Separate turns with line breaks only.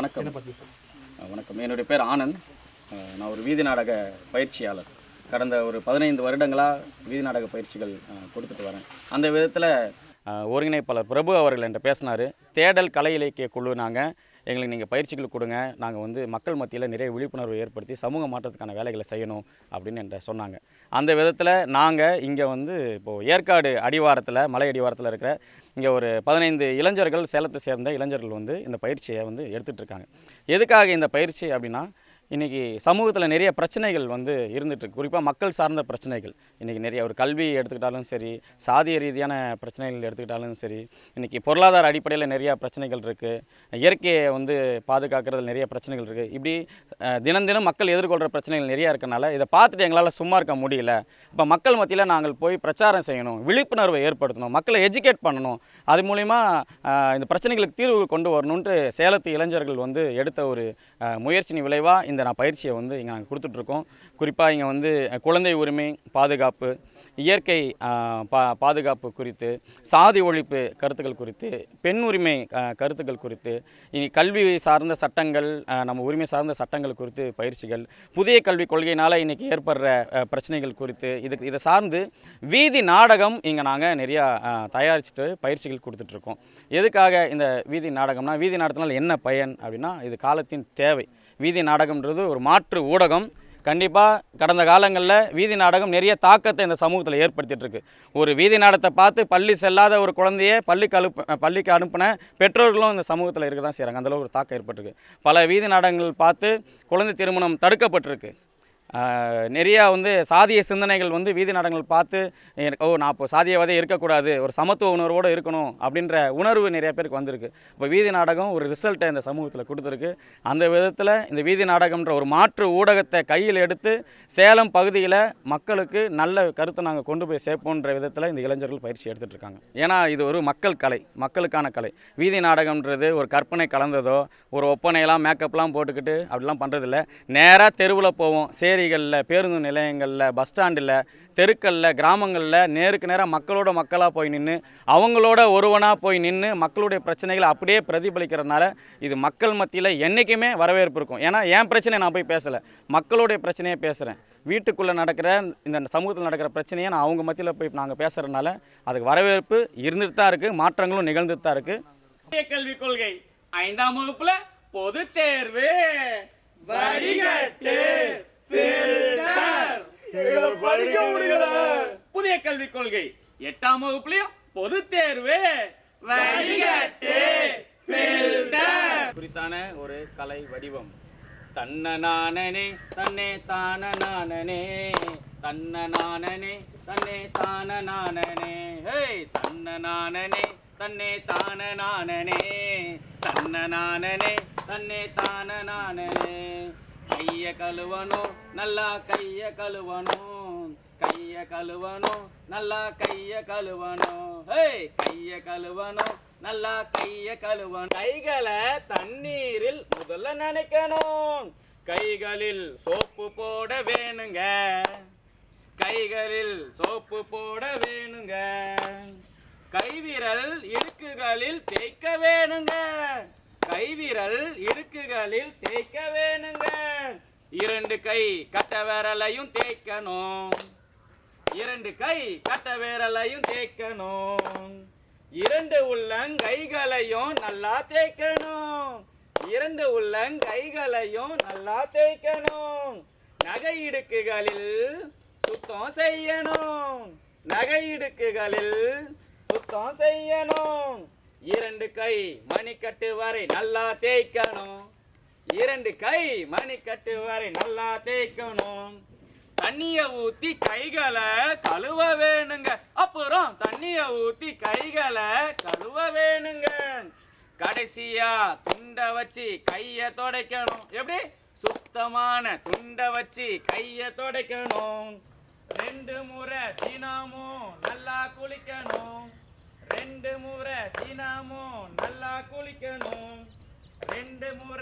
வணக்கம். வணக்கம். என்னுடைய பேர் ஆனந்த். நான் ஒரு வீதி நாடக பயிற்சியாளர். கடந்த ஒரு பதினைந்து வருடங்களாக வீதி நாடக பயிற்சிகள் கொடுத்துட்டு வரேன். அந்த விதத்தில் ஒருங்கிணைப்பாளர் பிரபு அவர்கள் என்கிட்ட பேசினார். தேடல் கலை இலக்கிய குழு நாங்கள் எங்களுக்கு நீங்கள் பயிற்சிகள் கொடுங்க. நாங்கள் வந்து மக்கள் மத்தியில் நிறைய விழிப்புணர்வு ஏற்படுத்தி சமூக மாற்றத்துக்கான வேலைகளை செய்யணும் அப்படின்னு என்கிட்ட சொன்னாங்க. அந்த விதத்தில் நாங்கள் இங்கே வந்து இப்போது ஏற்காடு அடிவாரத்தில் மலை அடிவாரத்தில் இருக்கிற இங்கே ஒரு பதினைந்து இளைஞர்கள் சேலத்தை சேர்ந்த இளைஞர்கள் வந்து இந்த பயிற்சியை வந்து எடுத்துகிட்ருக்காங்க எதுக்காக இந்த பயிற்சி அப்படின்னா இன்றைக்கி சமூகத்தில் நிறைய பிரச்சனைகள் வந்து இருந்துகிட்ருக்கு குறிப்பாக மக்கள் சார்ந்த பிரச்சனைகள். இன்றைக்கி நிறைய ஒரு கல்வி எடுத்துக்கிட்டாலும் சரி சாதிய ரீதியான பிரச்சனைகள் எடுத்துக்கிட்டாலும் சரி இன்றைக்கி பொருளாதார அடிப்படையில் நிறையா பிரச்சனைகள் இருக்குது இயற்கையை வந்து பாதுகாக்கிறதுல நிறைய பிரச்சனைகள் இருக்குது இப்படி தினம் தினம் மக்கள் எதிர்கொள்கிற பிரச்சனைகள் நிறையா இருக்கனால இதை பார்த்துட்டு எங்களால் சும்மா இருக்க முடியல. இப்போ மக்கள் மத்தியில் நாங்கள் போய் பிரச்சாரம் செய்யணும் விழிப்புணர்வை ஏற்படுத்தணும் மக்களை எஜுகேட் பண்ணணும். அது மூலிமா இந்த பிரச்சனைகளுக்கு தீர்வு கொண்டு வரணுன்ட்டு சேலத்து இளைஞர்கள் வந்து எடுத்த ஒரு முயற்சியின் விளைவாக இந்த நான் பயிற்சியை வந்து இங்கே நாங்கள் கொடுத்துட்ருக்கோம் குறிப்பாக இங்கே வந்து குழந்தை உரிமை பாதுகாப்பு இயற்கை பா பாதுகாப்பு குறித்து சாதி ஒழிப்பு கருத்துக்கள் குறித்து பெண் உரிமை கருத்துக்கள் குறித்து இனி கல்வி சார்ந்த சட்டங்கள் நம்ம உரிமை சார்ந்த சட்டங்கள் குறித்து பயிற்சிகள் புதிய கல்விக் கொள்கையினால் இன்றைக்கி ஏற்படுற பிரச்சனைகள் குறித்து இதுக்கு இதை சார்ந்து வீதி நாடகம் இங்கே நாங்கள் நிறையா தயாரிச்சுட்டு பயிற்சிகள் கொடுத்துட்ருக்கோம். எதுக்காக இந்த வீதி நாடகம்னா வீதி நாடகத்தினால் என்ன பயன் அப்படின்னா இது காலத்தின் தேவை. வீதி நாடகம்ன்றது ஒரு மாற்று ஊடகம் கண்டிப்பாக கடந்த காலங்களில் வீதி நாடகம் நிறைய தாக்கத்தை இந்த சமூகத்தில் ஏற்படுத்திகிட்ருக்கு ஒரு வீதி நாடகத்தை பார்த்து பள்ளி செல்லாத ஒரு குழந்தைய பள்ளிக்கு அனுப்ப பள்ளிக்கு அனுப்பின பெற்றோர்களும் இந்த சமூகத்தில் இருக்க தான் செய்கிறாங்க அந்தளவு ஒரு தாக்கம் ஏற்பட்டிருக்கு. பல வீதி நாடகங்கள் பார்த்து குழந்தை திருமணம் தடுக்கப்பட்டிருக்கு. நிறையா வந்து சாதிய சிந்தனைகள் வந்து வீதி நாடகங்கள் பார்த்து எனக்கு ஓ நான் இப்போ சாதியவாதே இருக்கக்கூடாது ஒரு சமத்துவ உணர்வோடு இருக்கணும் அப்படின்ற உணர்வு நிறைய பேருக்கு வந்திருக்கு. இப்போ வீதி நாடகம் ஒரு ரிசல்ட்டை இந்த சமூகத்தில் கொடுத்துருக்கு. அந்த விதத்தில் இந்த வீதி நாடகம்ன்ற ஒரு மாற்று ஊடகத்தை கையில் எடுத்து சேலம் பகுதியில் மக்களுக்கு நல்ல கருத்தை நாங்கள் கொண்டு போய் சேர்ப்போன்ற விதத்தில் இந்த இளைஞர்கள் பயிற்சி எடுத்துகிட்டு இருக்காங்க. ஏன்னா இது ஒரு மக்கள் கலை மக்களுக்கான கலை. வீதி நாடகம்ன்றது ஒரு கற்பனை கலந்ததோ ஒரு ஒப்பனையெல்லாம் மேக்கப்லாம் போட்டுக்கிட்டு அப்படிலாம் பண்ணுறதில்ல நேராக தெருவில் போவோம் கச்சேரிகளில் பேருந்து நிலையங்களில் பஸ் ஸ்டாண்டில் தெருக்களில் கிராமங்களில் நேருக்கு நேராக மக்களோட மக்களாக போய் நின்று அவங்களோட ஒருவனாக போய் நின்று மக்களுடைய பிரச்சனைகளை அப்படியே பிரதிபலிக்கிறதுனால இது மக்கள் மத்தியில் என்றைக்குமே வரவேற்பு இருக்கும். ஏன்னா என் பிரச்சனையை நான் போய் பேசலை. மக்களுடைய பிரச்சனையை பேசுகிறேன் வீட்டுக்குள்ளே நடக்கிற இந்த சமூகத்தில் நடக்கிற பிரச்சனையை நான் அவங்க மத்தியில் போய் நாங்கள் பேசுகிறதுனால அதுக்கு வரவேற்பு இருந்துட்டு தான் இருக்குது மாற்றங்களும் நிகழ்ந்துட்டு தான் இருக்குது
கல்விக் கொள்கை ஐந்தாம் வகுப்பில் பொது தேர்வு வடிகட்டு filter. படிக்க முடியல புதிய கல்விக் கொள்கை. எட்டாம் வகுப்புலயும் பொது தேர்வு.
குறித்தான ஒரு கலை வடிவம். தன்ன நானனே தன்னே தான நானனே. தன்ன நானனே தன்னே தான நானனே. ஹே தன்ன நானனே தன்னே தான நானனே. தன்ன நானனே தன்னே தான நானனே. கைய கழுவனோ நல்லா கைய கழுவனோ கைய கழுவணும் நல்லா கைய கழுவணும். ஹே கைய கழுவணும் நல்லா கைய கழுவணும். கைகளை தண்ணீரில் முதல்ல நினைக்கணும். கைகளில் சோப்பு போட வேணுங்க. கைகளில் சோப்பு போட வேணுங்க. கைவிரல் இடுக்குகளில் தேய்க்க வேணுங்க. கைவிரல் இடுக்குகளில் தேய்க்க வேணுங்க. இரண்டு கை கட்ட விரலையும் தேய்க்கணும். இரண்டு கை கட்ட விரலையும் தேய்க்கணும். இரண்டு உள்ளங்கைகளையும் நல்லா தேய்க்கணும். இரண்டு உள்ளங்கைகளையும் நல்லா தேய்க்கணும். நகை இடுக்குகளில் சுத்தம் செய்யணும். நகை இடுக்குகளில் சுத்தம் செய்யணும். இரண்டு கை மணிக்கட்டு வரை நல்லா தேய்க்கணும். இரண்டு கை மணிக்கட்டு வரை நல்லா தேய்க்கணும். தண்ணிய ஊத்தி கைகளை கழுவ வேணுங்க. அப்புறம் தண்ணிய ஊத்தி கைகளை கழுவ வேணுங்க. கடைசியா துண்டை வச்சு கைய துடைக்கணும். எப்படி? சுத்தமான துண்டை வச்சு கைய துடைக்கணும். ரெண்டு முறை தினமும் நல்லா குளிக்கணும். ரெண்டு முறை தினமும் நல்லா குளிக்கணும். ரெண்டு முறை